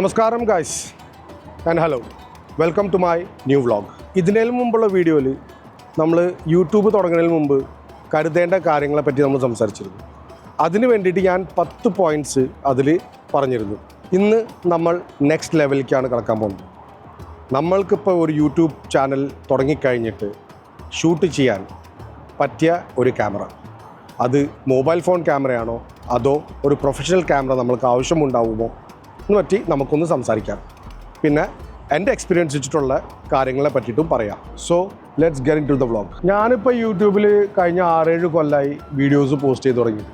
നമസ്കാരം guys and hello welcome to my new vlog ഇതിനേലും മുമ്പുള്ള വീഡിയോയിൽ നമ്മൾ യൂട്യൂബ് തുടങ്ങുന്നതിന് മുമ്പ് കരുതേണ്ട കാര്യങ്ങളെ പറ്റി നമ്മൾ സംസാരിച്ചിരുന്നു. അതിന് വേണ്ടിയിട്ട് ഞാൻ പത്ത് പോയിന്റ്സ് അതിൽ പറഞ്ഞിരുന്നു. ഇന്ന് നമ്മൾ നെക്സ്റ്റ് ലെവലിലേക്കാണ് കടക്കാൻ പോകുന്നത്. നമ്മൾക്കിപ്പോൾ ഒരു യൂട്യൂബ് ചാനൽ തുടങ്ങിക്കഴിഞ്ഞിട്ട് ഷൂട്ട് ചെയ്യാൻ പറ്റിയ ഒരു ക്യാമറ അത് മൊബൈൽ ഫോൺ ക്യാമറയാണോ അതോ ഒരു പ്രൊഫഷണൽ ക്യാമറ നമ്മൾക്ക് ആവശ്യമുണ്ടാവുമോ? പറ്റി നമുക്കൊന്ന് സംസാരിക്കാം. പിന്നെ എന്റെ എക്സ്പീരിയൻസ് വെച്ചിട്ടുള്ള കാര്യങ്ങളെ പറ്റിയിട്ടും പറയാം. So let's get into the vlog ഞാനിപ്പോൾ യൂട്യൂബിൽ കഴിഞ്ഞ ആറേഴ് കൊല്ലമായി വീഡിയോസ് പോസ്റ്റ് ചെയ്ത് തുടങ്ങി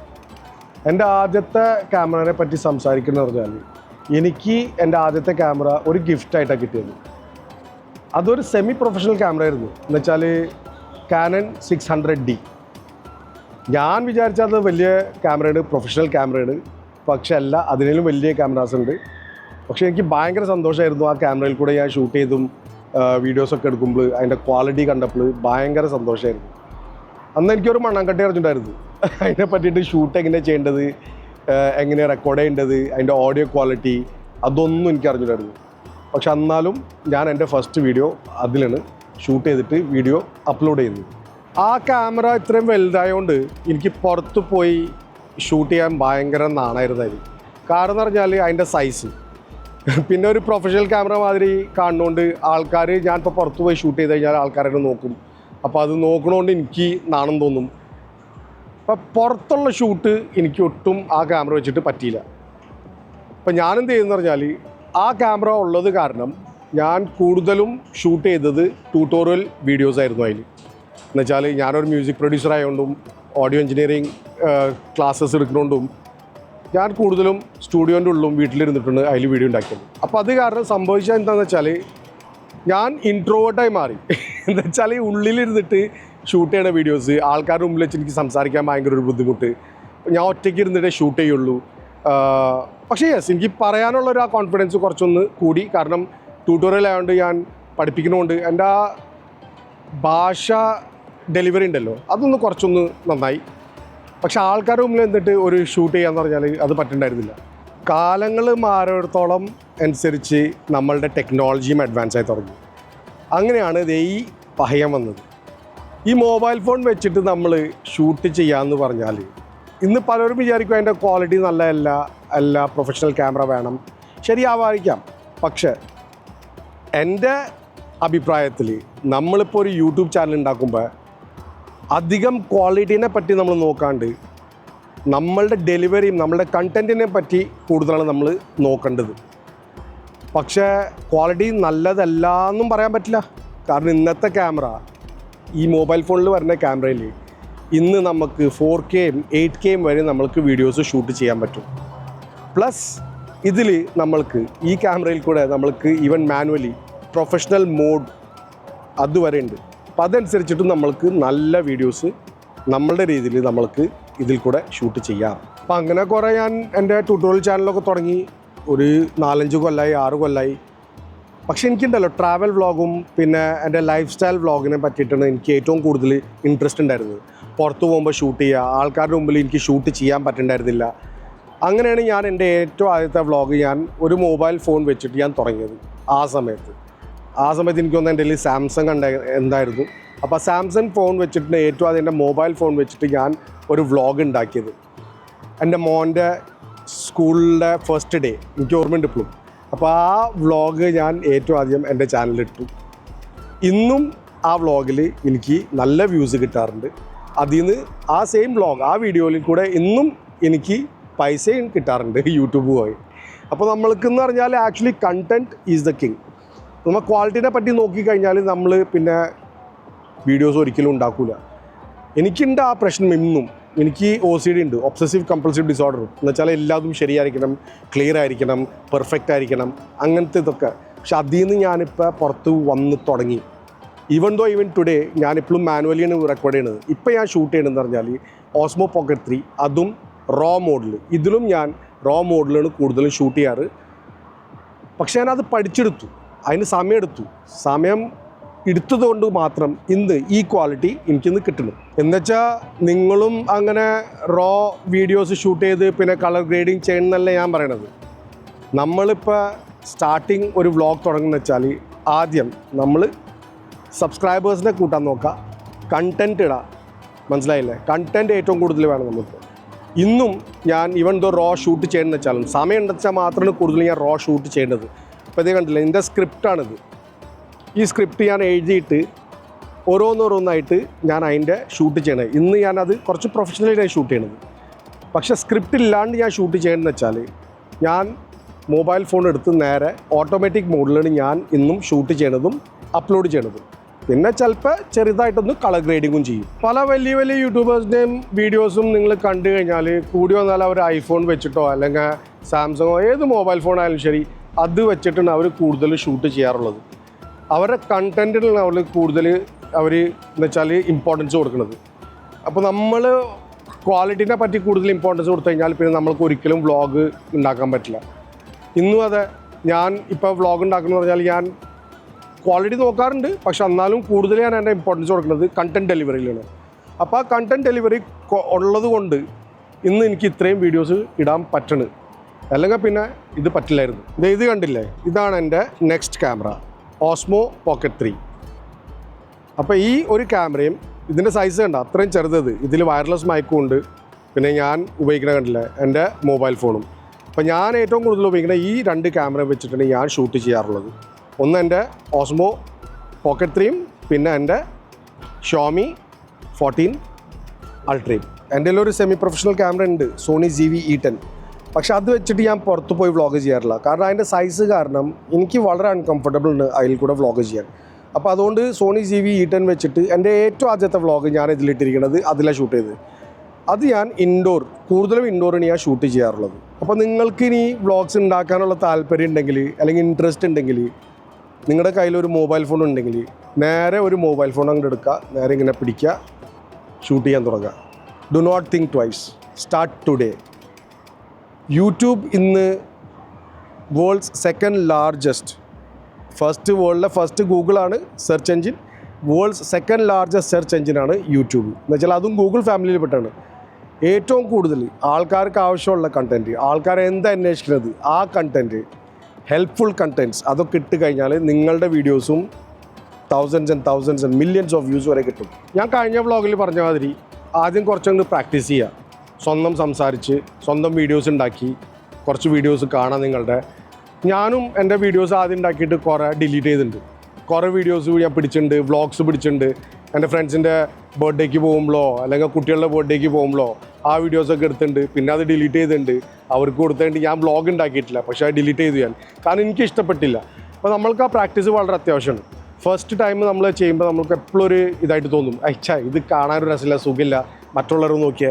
എന്റെ ആദ്യത്തെ ക്യാമറയെ പറ്റി സംസാരിക്കുന്നത് പറഞ്ഞാൽ എനിക്ക് എന്റെ ആദ്യത്തെ ക്യാമറ ഒരു ഗിഫ്റ്റായിട്ടാണ് കിട്ടിയത്. അതൊരു സെമി പ്രൊഫഷണൽ ക്യാമറ ആയിരുന്നു എന്നുവെച്ചാൽ കാനൻ സിക്സ് ഹൺഡ്രഡ് ഡി ഞാൻ വിചാരിച്ചത് വലിയ ക്യാമറയാണ് പ്രൊഫഷണൽ ക്യാമറയാണ് പക്ഷെ അല്ല അതിനേലും വലിയ ക്യാമറാസ് ഉണ്ട്. പക്ഷെ എനിക്ക് ഭയങ്കര സന്തോഷമായിരുന്നു ആ ക്യാമറയിൽ കൂടെ ഞാൻ ഷൂട്ട് ചെയ്തും വീഡിയോസൊക്കെ എടുക്കുമ്പോൾ അതിന്റെ ക്വാളിറ്റി കണ്ടപ്പോൾ ഭയങ്കര സന്തോഷമായിരുന്നു അന്ന് എനിക്കൊരു മണ്ണാങ്കട്ടി അറിഞ്ഞിട്ടുണ്ടായിരുന്നു. അതിനെ പറ്റിയിട്ട് ഷൂട്ട് എങ്ങനെയാണ് ചെയ്യേണ്ടത് എങ്ങനെയാണ് എങ്ങനെ റെക്കോർഡ് ചെയ്യേണ്ടത് അതിന്റെ ഓഡിയോ ക്വാളിറ്റി അതൊന്നും എനിക്ക് അറിഞ്ഞിട്ടായിരുന്നു പക്ഷെ എന്നാലും ഞാൻ എന്റെ ഫസ്റ്റ് വീഡിയോ അതിലാണ് ഷൂട്ട് ചെയ്തിട്ട് വീഡിയോ അപ്ലോഡ് ചെയ്യുന്നത്. ആ ക്യാമറ ഇത്രയും വലുതായതുകൊണ്ട് എനിക്ക് പുറത്ത് പോയി ഷൂട്ട് ചെയ്യാൻ ഭയങ്കര നാണായിരുന്നായിരുന്നു. കാരണം എന്ന് പറഞ്ഞാൽ അതിന്റെ സൈസ് പിന്നെ ഒരു പ്രൊഫഷണൽ ക്യാമറ മാതിരി കാണുന്നതുകൊണ്ട് ആൾക്കാർ ഞാനിപ്പോൾ പുറത്ത് പോയി ഷൂട്ട് ചെയ്ത് കഴിഞ്ഞാൽ ആൾക്കാരെ നോക്കും. അപ്പോൾ അത് നോക്കണോണ്ട് എനിക്ക് നാണം തോന്നും. അപ്പം പുറത്തുള്ള ഷൂട്ട് എനിക്ക് ഒട്ടും ആ ക്യാമറ വെച്ചിട്ട് പറ്റിയില്ല. അപ്പം ഞാനെന്ത് ചെയ്യുന്ന പറഞ്ഞാൽ ആ ക്യാമറ ഉള്ളത് കാരണം ഞാൻ കൂടുതലും ഷൂട്ട് ചെയ്തത് ട്യൂട്ടോറിയൽ വീഡിയോസ് ആയിരുന്നു അതിൽ എന്നുവെച്ചാൽ ഞാനൊരു മ്യൂസിക് പ്രൊഡ്യൂസർ ആയതുകൊണ്ടും ഓഡിയോ എഞ്ചിനീയറിങ് ക്ലാസ്സസ് എടുക്കുന്നതുകൊണ്ടും ഞാൻ കൂടുതലും സ്റ്റുഡിയോന്റെ ഉള്ളും വീട്ടിലിരുന്നിട്ടുണ്ട് അതിൽ വീഡിയോ ഉണ്ടാക്കിയത്. അപ്പോൾ അത് കാരണം സംഭവിച്ചത് എന്താണെന്ന് വെച്ചാൽ ഞാൻ ഇൻട്രോവേർട്ടായി മാറി. എന്താ വെച്ചാൽ ഉള്ളിലിരുന്നിട്ട് ഷൂട്ട് ചെയ്യണ വീഡിയോസ് ആൾക്കാരുടെ മുമ്പിൽ വെച്ച് എനിക്ക് സംസാരിക്കാൻ ഭയങ്കര ഒരു ബുദ്ധിമുട്ട്. ഞാൻ ഒറ്റയ്ക്ക് ഇരുന്നിട്ടേ ഷൂട്ട് ചെയ്യുള്ളൂ. പക്ഷേ യെസ് എനിക്ക് പറയാനുള്ള ഒരു ആ കോൺഫിഡൻസ് കുറച്ചൊന്ന് കൂടി. കാരണം ട്യൂട്ടോറിയൽ ആയതുകൊണ്ട് ഞാൻ പഠിപ്പിക്കുന്നതുകൊണ്ട് എന്റെ ആ ഭാഷ ഡെലിവറി ഉണ്ടല്ലോ അതൊന്ന് കുറച്ചൊന്ന് നന്നായി. പക്ഷെ ആൾക്കാരുടെ മുമ്പിൽ എന്നിട്ട് ഒരു ഷൂട്ട് ചെയ്യാന്ന് പറഞ്ഞാൽ അത് പറ്റുണ്ടായിരുന്നില്ല. കാലങ്ങൾ മാറിയിടത്തോളം അനുസരിച്ച് നമ്മളുടെ ടെക്നോളജിയും അഡ്വാൻസ് ആയി തുടങ്ങി. അങ്ങനെയാണ് ഇത് ഈ പഹയം വന്നത്. ഈ മൊബൈൽ ഫോൺ വെച്ചിട്ട് നമ്മൾ ഷൂട്ട് ചെയ്യാമെന്ന് പറഞ്ഞാൽ ഇന്ന് പലരും വിചാരിക്കും അതിന്റെ ക്വാളിറ്റി നല്ലതല്ല അല്ല പ്രൊഫഷണൽ ക്യാമറ വേണം. ശരിയാവാതിരിക്കാം. പക്ഷേ എന്റെ അഭിപ്രായത്തിൽ നമ്മളിപ്പോൾ ഒരു യൂട്യൂബ് ചാനൽ ഉണ്ടാക്കുമ്പോൾ അധികം ക്വാളിറ്റീനെ പറ്റി നമ്മൾ നോക്കാണ്ട് നമ്മളുടെ ഡെലിവറിയും നമ്മളുടെ കണ്ടന്റിനെ പറ്റി കൂടുതലാണ് നമ്മൾ നോക്കേണ്ടത്. പക്ഷേ ക്വാളിറ്റി നല്ലതല്ല എന്നും പറയാൻ പറ്റില്ല. കാരണം ഇന്നത്തെ ക്യാമറ ഈ മൊബൈൽ ഫോണിൽ വരുന്ന ക്യാമറയിൽ ഇന്ന് നമുക്ക് ഫോർ കെയും എയ്റ്റ് കെയും വരെ നമ്മൾക്ക് വീഡിയോസ് ഷൂട്ട് ചെയ്യാൻ പറ്റും. പ്ലസ് ഇതിൽ നമ്മൾക്ക് ഈ ക്യാമറയിൽ കൂടെ നമ്മൾക്ക് ഈവൻ മാനുവലി പ്രൊഫഷണൽ മോഡ് അതുവരെ ഉണ്ട്. അപ്പം അതനുസരിച്ചിട്ട് നമ്മൾക്ക് നല്ല വീഡിയോസ് നമ്മളുടെ രീതിയിൽ നമ്മൾക്ക് ഇതിൽ കൂടെ ഷൂട്ട് ചെയ്യാം. അപ്പം അങ്ങനെ കുറേ ഞാൻ എന്റെ ട്യൂട്ടോറിയൽ ചാനലൊക്കെ തുടങ്ങി. ഒരു നാലഞ്ച് കൊല്ലായി ആറ് കൊല്ലായി. പക്ഷേ എനിക്കുണ്ടല്ലോ ട്രാവൽ വ്ളോഗും പിന്നെ എന്റെ ലൈഫ് സ്റ്റൈൽ വ്ളോഗിനെ പറ്റിയിട്ടാണ് എനിക്ക് ഏറ്റവും കൂടുതൽ ഇൻട്രസ്റ്റ് ഉണ്ടായിരുന്നത്. പുറത്ത് പോകുമ്പോൾ ഷൂട്ട് ചെയ്യുക ആൾക്കാരുടെ മുമ്പിൽ എനിക്ക് ഷൂട്ട് ചെയ്യാൻ പറ്റുന്നുണ്ടായിരുന്നില്ല അങ്ങനെയാണ് ഞാൻ എന്റെ ഏറ്റവും ആദ്യത്തെ വ്ളോഗ് ഞാൻ ഒരു മൊബൈൽ ഫോൺ വെച്ചിട്ട് ഞാൻ തുടങ്ങിയത് ആ സമയത്ത്. ആ സമയത്ത് എനിക്ക് തോന്നുന്നു എന്റെ സാംസങ് ഉണ്ട് എന്തായിരുന്നു? അപ്പോൾ സാംസങ് ഫോൺ വെച്ചിട്ട് ഏറ്റവും ആദ്യം എന്റെ മൊബൈൽ ഫോൺ വെച്ചിട്ട് ഞാൻ ഒരു വ്ളോഗ് ഉണ്ടാക്കിയത്. എന്റെ മോന്റെ സ്കൂളിലെ ഫസ്റ്റ് ഡേ എനിക്ക് ഓർമ്മയുണ്ട് ഇപ്പോഴും. അപ്പോൾ ആ വ്ളോഗ് ഞാൻ ഏറ്റവും ആദ്യം എന്റെ ചാനലിലിട്ടു ഇന്നും ആ വ്ളോഗിൽ എനിക്ക് നല്ല വ്യൂസ് കിട്ടാറുണ്ട്. അതിൽ നിന്ന് ആ സെയിം വ്ളോഗ് ആ വീഡിയോയിൽ കൂടെ ഇന്നും എനിക്ക് പൈസയും കിട്ടാറുണ്ട് യൂട്യൂബ് പോയി അപ്പോൾ നമ്മൾക്കെന്ന് പറഞ്ഞാൽ actually content is the king നമ്മൾ ക്വാളിറ്റിനെ പറ്റി നോക്കിക്കഴിഞ്ഞാൽ നമ്മൾ പിന്നെ വീഡിയോസ് ഒരിക്കലും ഉണ്ടാക്കില്ല എനിക്കുണ്ട് ആ പ്രശ്നം ഇന്നും എനിക്ക് ഒ സി ഡി ഉണ്ട്. ഒബ്സസീവ് കമ്പൾസീവ് ഡിസോർഡർ എന്ന് വെച്ചാൽ എല്ലാതും ശരിയായിരിക്കണം ക്ലിയർ ആയിരിക്കണം പെർഫെക്റ്റ് ആയിരിക്കണം അങ്ങനത്തെ ഇതൊക്കെ. പക്ഷെ അതിൽ നിന്ന് ഞാനിപ്പോൾ പുറത്ത് വന്ന് തുടങ്ങി. ഈവൻ ദോ ഈവൻ ടുഡേ ഞാനിപ്പോഴും മാനുവലിയാണ് റെക്കോർഡ് ചെയ്യണത്. ഇപ്പോൾ ഞാൻ ഷൂട്ട് ചെയ്യണമെന്ന് പറഞ്ഞാൽ ഓസ്മോ പോക്കറ്റ് ത്രീ അതും റോ മോഡൽ ഇതിലും ഞാൻ റോ മോഡിലാണ് കൂടുതലും ഷൂട്ട് ചെയ്യാറ്. പക്ഷേ ഞാനത് പഠിച്ചെടുത്തു. അതിന് സമയമെടുത്തു. സമയം എടുത്തതുകൊണ്ട് മാത്രം ഇന്ന് ഈ ക്വാളിറ്റി എനിക്കിന്ന് കിട്ടുന്നു. എന്നുവെച്ചാൽ നിങ്ങളും അങ്ങനെ റോ വീഡിയോസ് ഷൂട്ട് ചെയ്ത് പിന്നെ കളർ ഗ്രേഡിങ് ചെയ്യണമെന്നല്ല ഞാൻ പറയണത്. നമ്മളിപ്പോൾ സ്റ്റാർട്ടിങ് ഒരു വ്ളോഗ് തുടങ്ങുന്ന വെച്ചാൽ ആദ്യം നമ്മൾ സബ്സ്ക്രൈബേഴ്സിനെ കൂട്ടാൻ നോക്കുക കണ്ടന്റ് ഇടാ. മനസ്സിലായില്ലേ? കണ്ടന്റ് ഏറ്റവും കൂടുതൽ വേണം നമുക്ക് ഇന്നും ഞാൻ ഇവൻ ദോ റോ ഷൂട്ട് ചെയ്യണമെന്ന് വെച്ചാലും സമയം ഉണ്ടെച്ചാൽ മാത്രമാണ് കൂടുതൽ ഞാൻ റോ ഷൂട്ട് ചെയ്യേണ്ടത്. അപ്പോൾ ഇത് കണ്ടില്ല ഇതിന്റെ സ്ക്രിപ്റ്റാണിത് ഈ സ്ക്രിപ്റ്റ് ഞാൻ എഴുതിയിട്ട് ഓരോന്നോരോന്നായിട്ട് ഞാൻ അതിന്റെ ഷൂട്ട് ചെയ്യണത്. ഇന്ന് ഞാനത് കുറച്ച് പ്രൊഫഷണലായിട്ടാണ് ഷൂട്ട് ചെയ്യണത്. പക്ഷേ സ്ക്രിപ്റ്റ് ഇല്ലാണ്ട് ഞാൻ ഷൂട്ട് ചെയ്യണമെന്ന് വെച്ചാൽ ഞാൻ മൊബൈൽ ഫോൺ എടുത്ത് നേരെ ഓട്ടോമാറ്റിക് മോഡിലാണ് ഞാൻ ഇന്നും ഷൂട്ട് ചെയ്യണതും അപ്ലോഡ് ചെയ്യണതും. പിന്നെ ചിലപ്പോൾ ചെറുതായിട്ടൊന്ന് കളർ ഗ്രേഡിങ്ങും ചെയ്യും. പല വലിയ വലിയ യൂട്യൂബേഴ്സിന്റെയും വീഡിയോസും നിങ്ങൾ കണ്ടു കഴിഞ്ഞാൽ കൂടി വന്നാൽ അവർ ഐഫോൺ വെച്ചിട്ടോ അല്ലെങ്കിൽ സാംസങ്ങോ ഏത് മൊബൈൽ ഫോൺ ആയാലും ശരി അത് വെച്ചിട്ടാണ് അവർ കൂടുതൽ ഷൂട്ട് ചെയ്യാറുള്ളത്. അവരുടെ കണ്ടന്റിനാണ് അവർ കൂടുതൽ അവർ എന്ന് വെച്ചാൽ ഇമ്പോർട്ടൻസ് കൊടുക്കുന്നത്. അപ്പോൾ നമ്മൾ ക്വാളിറ്റിനെ പറ്റി കൂടുതൽ ഇമ്പോർട്ടൻസ് കൊടുത്തു കഴിഞ്ഞാൽ പിന്നെ നമ്മൾക്ക് ഒരിക്കലും വ്ളോഗ് ഉണ്ടാക്കാൻ പറ്റില്ല. ഇന്നും അതെ ഞാൻ ഇപ്പോൾ വ്ളോഗ് ഉണ്ടാക്കുന്നത് പറഞ്ഞാൽ ഞാൻ ക്വാളിറ്റി നോക്കാറുണ്ട് പക്ഷെ എന്നാലും കൂടുതൽ ഞാൻ എന്റെ ഇമ്പോർട്ടൻസ് കൊടുക്കുന്നത് കണ്ടന്റ് ഡെലിവറിയിലാണ് അപ്പോൾ ആ കണ്ടന്റ് ഡെലിവറി ഉള്ളത് കൊണ്ട് ഇന്ന് എനിക്ക് ഇത്രയും വീഡിയോസ് ഇടാൻ പറ്റണ്. അല്ലെങ്കിൽ പിന്നെ ഇത് പറ്റില്ലായിരുന്നു. ഇത് ഇത് കണ്ടില്ലേ? ഇതാണ് എന്റെ next camera Osmo pocket three അപ്പോൾ ഈ ഒരു ക്യാമറയും ഇതിന്റെ സൈസ് കണ്ട? അത്രയും ചെറുതത്. ഇതിൽ വയർലെസ് മൈക്കും ഉണ്ട്. പിന്നെ ഞാൻ ഉപയോഗിക്കുന്ന കണ്ടില്ല? എന്റെ മൊബൈൽ ഫോണും അപ്പോൾ ഞാൻ ഏറ്റവും കൂടുതൽ ഉപയോഗിക്കുന്ന ഈ രണ്ട് ക്യാമറ വെച്ചിട്ടാണ് ഞാൻ ഷൂട്ട് ചെയ്യാറുള്ളത്. ഒന്ന് എന്റെ ഓസ്മോ പോക്കറ്റ് ത്രീയും പിന്നെ എന്റെ ഷോമി ഫോർട്ടീൻ അൾട്രയും എന്റെ ഒരു സെമി പ്രൊഫഷണൽ ക്യാമറ ഉണ്ട് Sony G V E ten പക്ഷെ അത് വെച്ചിട്ട് ഞാൻ പുറത്ത് പോയി വ്ളോഗ് ചെയ്യാറില്ല. കാരണം അതിന്റെ സൈസ് കാരണം എനിക്ക് വളരെ അൺകംഫർട്ടബിൾ ഉണ്ട് അതിൽ കൂടെ വ്ളോഗ് ചെയ്യാൻ. അപ്പോൾ അതുകൊണ്ട് Sony G V E ten വെച്ചിട്ട് എന്റെ ഏറ്റവും ആദ്യത്തെ വ്ളോഗ് ഞാൻ ഇതിലിട്ടിരിക്കുന്നത് അതിലാണ് ഷൂട്ട് ചെയ്ത് അത് ഞാൻ ഇൻഡോർ കൂടുതലും ഇൻഡോറാണ് ഞാൻ ഷൂട്ട് ചെയ്യാറുള്ളത്. അപ്പോൾ നിങ്ങൾക്ക് ഇനി വ്ളോഗ്സ് ഉണ്ടാക്കാനുള്ള താല്പര്യം ഉണ്ടെങ്കിൽ അല്ലെങ്കിൽ ഇൻട്രസ്റ്റ് ഉണ്ടെങ്കിൽ നിങ്ങളുടെ കയ്യിൽ ഒരു മൊബൈൽ ഫോൺ ഉണ്ടെങ്കിൽ നേരെ ഒരു മൊബൈൽ ഫോൺ അങ്ങോട്ട് എടുക്കുക. നേരെ ഇങ്ങനെ പിടിക്കുക. ഷൂട്ട് ചെയ്യാൻ തുടങ്ങുക. Do not think twice start today YouTube ഇന്ന് വേൾഡ്സ് സെക്കൻഡ് ലാർജസ്റ്റ്. ഫസ്റ്റ് വേൾഡിലെ first ഗൂഗിളാണ് search engine. World's second largest search എഞ്ചിനാണ് യൂട്യൂബ്. എന്ന് വെച്ചാൽ അതും ഗൂഗിൾ ഫാമിലിയിൽ പെട്ടാണ്. ഏറ്റവും കൂടുതൽ ആൾക്കാർക്ക് ആവശ്യമുള്ള കണ്ടന്റ് ആൾക്കാർ എന്താ അന്വേഷിക്കുന്നത്? ആ കണ്ടന്റ് ഹെൽപ്ഫുൾ കണ്ടന്റ്സ് അതൊക്കെ ഇട്ട് കഴിഞ്ഞാൽ നിങ്ങളുടെ വീഡിയോസും thousands and thousands and millions of views വരെ കിട്ടും. ഞാൻ കഴിഞ്ഞ വ്ളോഗിൽ പറഞ്ഞ മാതിരി ആദ്യം കുറച്ചങ്ങ് പ്രാക്ടീസ് ചെയ്യുക സ്വന്തം സംസാരിച്ച് സ്വന്തം വീഡിയോസ് ഉണ്ടാക്കി കുറച്ച് വീഡിയോസ് കാണാം നിങ്ങളുടെ. ഞാനും എന്റെ വീഡിയോസ് ആദ്യം ഉണ്ടാക്കിയിട്ട് കുറേ ഡിലീറ്റ് ചെയ്തിട്ടുണ്ട്. കുറേ വീഡിയോസ് ഞാൻ പിടിച്ചിട്ടുണ്ട് വ്ളോഗ്സ് പിടിച്ചിട്ടുണ്ട്. എന്റെ ഫ്രണ്ട്സിന്റെ ബർത്ത്ഡേക്ക് പോകുമ്പോഴോ അല്ലെങ്കിൽ കുട്ടികളുടെ ബർത്ത്ഡേക്ക് പോകുമ്പോഴോ ആ വീഡിയോസൊക്കെ എടുത്തിട്ടുണ്ട്. പിന്നെ അത് ഡിലീറ്റ് ചെയ്തിട്ടുണ്ട്. അവർക്ക് കൊടുത്തിട്ടുണ്ട് ഞാൻ വ്ളോഗ് ഉണ്ടാക്കിയിട്ടില്ല പക്ഷേ അത് ഡിലീറ്റ് ചെയ്തു ഞാൻ. കാരണം എനിക്ക് ഇഷ്ടപ്പെട്ടില്ല. അപ്പോൾ നമ്മൾക്ക് ആ പ്രാക്ടീസ് വളരെ അത്യാവശ്യമാണ്. ഫസ്റ്റ് ടൈം നമ്മൾ ചെയ്യുമ്പോൾ നമുക്ക് എപ്പോഴും ഒരു ഇതായിട്ട് തോന്നും. അച്ഛാ ഇത് കാണാനൊരു രസമില്ല സുഖമില്ല. മറ്റുള്ളവർ നോക്കിയേ.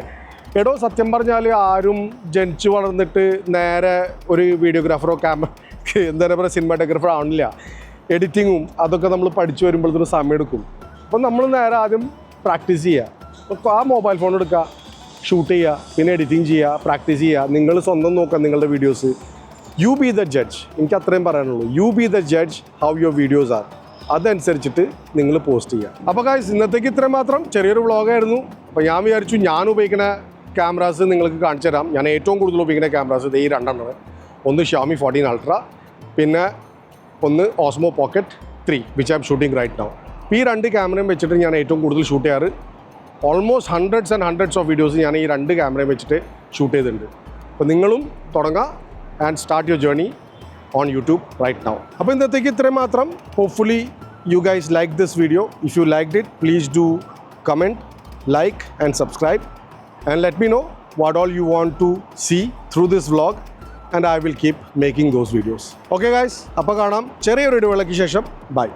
എടോ സത്യം പറഞ്ഞാൽ ആരും ജനിച്ചു വളർന്നിട്ട് നേരെ ഒരു വീഡിയോഗ്രാഫറോ ക്യാമറ എന്താ പറയുക സിനിമാറ്റോഗ്രാഫറോ ആവണില്ല. എഡിറ്റിങ്ങും അതൊക്കെ നമ്മൾ പഠിച്ചു വരുമ്പോഴത്തൊരു സമയം എടുക്കും. അപ്പം നമ്മൾ നേരെ ആദ്യം പ്രാക്ടീസ് ചെയ്യുക ആ മൊബൈൽ ഫോൺ എടുക്കുക ഷൂട്ട് ചെയ്യുക പിന്നെ എഡിറ്റിംഗ് ചെയ്യുക പ്രാക്ടീസ് ചെയ്യുക നിങ്ങൾ സ്വന്തം നോക്കുക നിങ്ങളുടെ videos. You be the judge എനിക്ക് അത്രയും പറയാനുള്ളൂ. You be the judge how your videos are അതനുസരിച്ചിട്ട് നിങ്ങൾ പോസ്റ്റ് ചെയ്യുക അപ്പോൾ കാശ് ഇന്നത്തേക്ക് ഇത്രയും മാത്രം. ചെറിയൊരു വ്ളോഗായിരുന്നു അപ്പോൾ ഞാൻ വിചാരിച്ചു ഞാൻ ഉപയോഗിക്കുന്ന ക്യാമറാസ് നിങ്ങൾക്ക് കാണിച്ചു തരാം. ഞാൻ ഏറ്റവും കൂടുതൽ ഉപയോഗിക്കുന്ന ക്യാമറാസ് ഇത് ഈ രണ്ടെണ്ണം ഒന്ന് ഷാമി ഫോർട്ടീൻ അൾട്ര പിന്നെ ഒന്ന് Osmo pocket three which I'm shooting right now ഈ രണ്ട് ക്യാമറയും വെച്ചിട്ട് ഞാൻ ഏറ്റവും കൂടുതൽ ഷൂട്ട് ചെയ്യാറ്. Almost hundreds and hundreds of videos ഞാൻ ഈ രണ്ട് ക്യാമറയും വെച്ചിട്ട് ഷൂട്ട് ചെയ്തിട്ടുണ്ട്. അപ്പോൾ നിങ്ങളും തുടങ്ങാം and start your journey on YouTube right now അപ്പോൾ ഇന്നത്തേക്ക് ഇത്രയും മാത്രം. Hopefully you guys like this video if you like it please do comment like and subscribe and let me know what all you want to see through this vlog and I will keep making those videos okay guys അപ്പോൾ കാണാം. ചെറിയൊരു ഇടവേളയ്ക്ക് ശേഷം. By